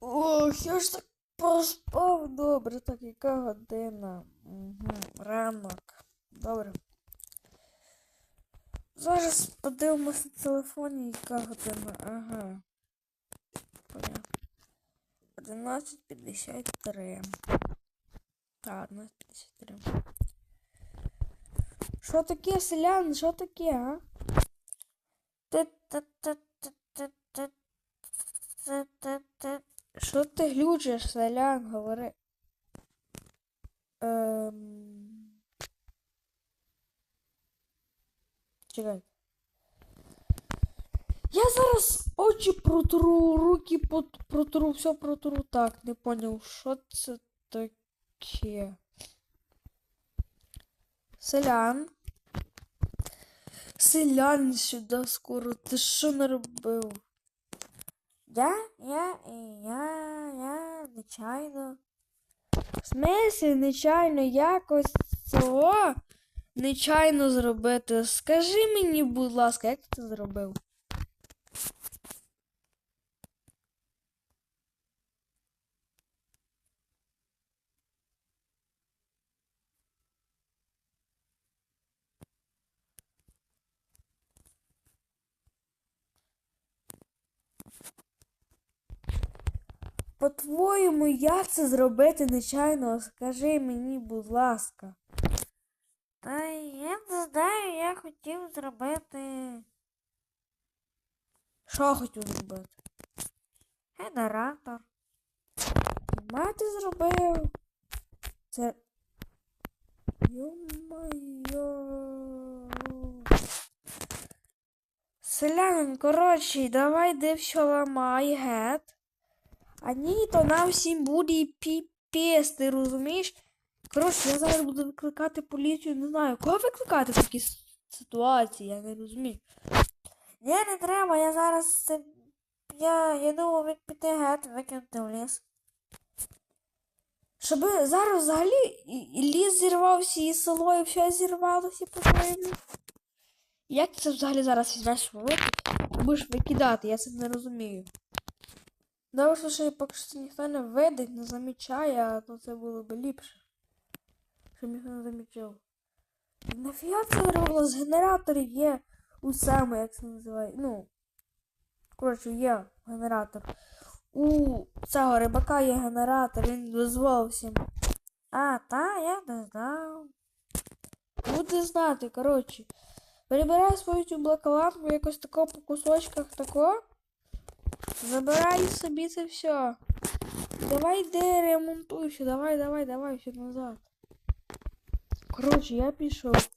Ох, я ж так проспав добре, так яка година? Угу. Ранок. Добре. Зараз подивимося на телефоні, яка година. Ага. Понятно. 11.53. Так, 11.53. Що таке, селян? Що таке, а? Ти-ти-ти-ти-ти-ти-ти-ти. Що ти глючиш, селян, говори. Ем... Чекай. Я зараз очі протру, руки протру, все протру. Так, не поняв, що це таке. Селян. Селян сюди скоро. Ти що наробив? Я, я, я, я, нечайно. В смислі, нечайно якось цього нечайно зробити. Скажи мені, будь ласка, як ти це зробив? По-твоєму, як це зробити нечайно? Скажи мені, будь ласка. Та я не знаю, я хотів зробити. Що хотів зробити? Генератор. Ма ти зробив? Це. Йо-моє. Селянин, коротше, давай де все ламай, гет. А ні, то нам всім буде піпець, ти розумієш? Коротше, я зараз буду викликати поліцію, не знаю, кого викликати в такій ситуації, я не розумію. Ні, не треба, я зараз це. Я, я думав, як піти геть, викинути в ліс. Щоб зараз взагалі ліс зірвався, і село, і все зірвалося по-своєму. Як ти це взагалі зараз візьмеш в руки? Будеш викидати, я це не розумію. Добре, що поки що ніхто не видить, не замічає, а то це було б ліпше. Щоб ніхто не замічав. Нафіга це робило з генераторів є у саме, як це називає. Ну. Коротше, є генератор. У цього рибака є генератор, він дозволив. А, та, я не знав. Буде знати, коротше. Перебирай свою цю якось тако по кусочках тако. Забирай собі це все. Давай йди ремонтуйся, давай, давай, давай, все назад. Коротше, я пішов.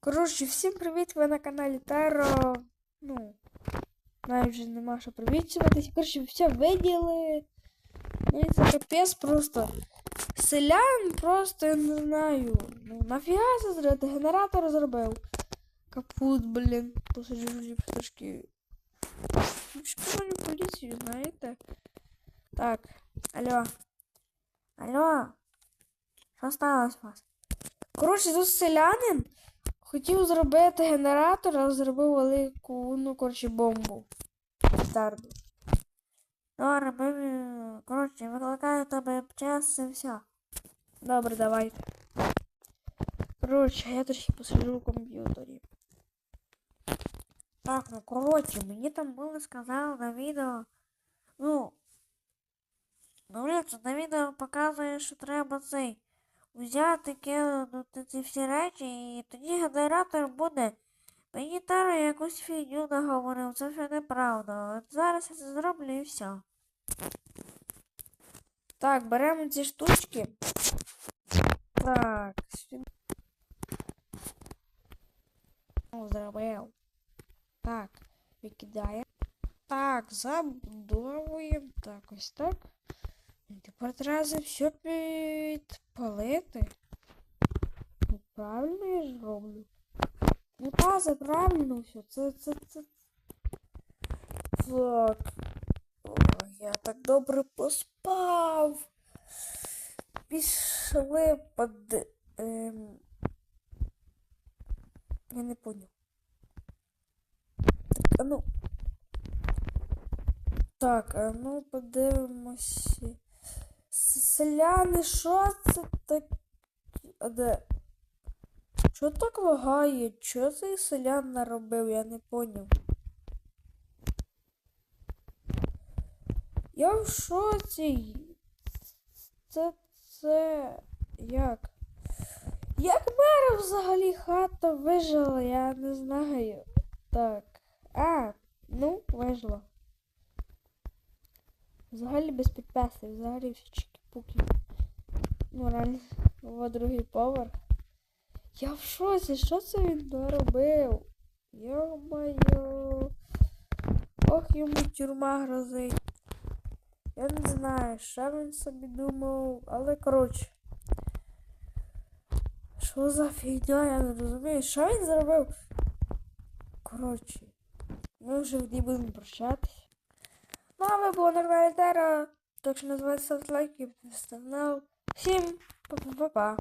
Коротше, всім привіт, ви на каналі Таро. Ну, навіть вже нема що привітуватись. Коротше, все виділи. Ну, це капець просто. Селян просто я не знаю. Ну, нафіга це зробити? Генератор зробив. Капут, блін. Посаджу трошки. Школу поліцію, знаєте? Так. Алло. Алло. Що сталося у вас? Коротше, тут селянин хотів зробити генератор, а зробив велику, ну, коротше, бомбу. Старду. Добре, ми, коротше, викликаю тебе час і все. Добре, давайте. Коротше, я трохи посиджу в комп'ютері. Так, ну коротше, мені там було сказали на відео. Ну. Ну, блін, на відео показує, що треба цей. Взяти кинути ці всі речі, і тоді генератор буде. Мені Таро якусь фігню наговорив, це все неправда. От зараз я це зроблю і все. Так, беремо ці штучки. Так. О, зробив. Так, викидаємо. Так, забудовуємо. Так, ось так. Тепер треба все підпалити. Правильно я ж роблю. Ну та, це правильно все. Це, це, це. Так. О, я так добре поспав. Пішли под. Ем... Я не понял. Так, а ну. Так, а ну подивимося. Селяни, що це таке? А де? Чо так лагає? Чо цей селян наробив? Я не поняв. Я в шоці. Це це як? Як мера взагалі хата вижила, я не знаю. Так. А, ну, вижила. Взагалі без підписи, взагалі всі чики-пуки. Ну, реально, во другий поверх. Я в шоці, що це він наробив? Йо-моє. Ох, йому тюрма грозить. Я не знаю, що він собі думав, але коротше. Що за фігня, я не розумію. Що він зробив? Коротше, ми вже в ній будемо прощатись. Ну, а ви були нормальна тера. Так що називайте ставте лайки, підписуйтесь на канал. Всім па-па-па-па.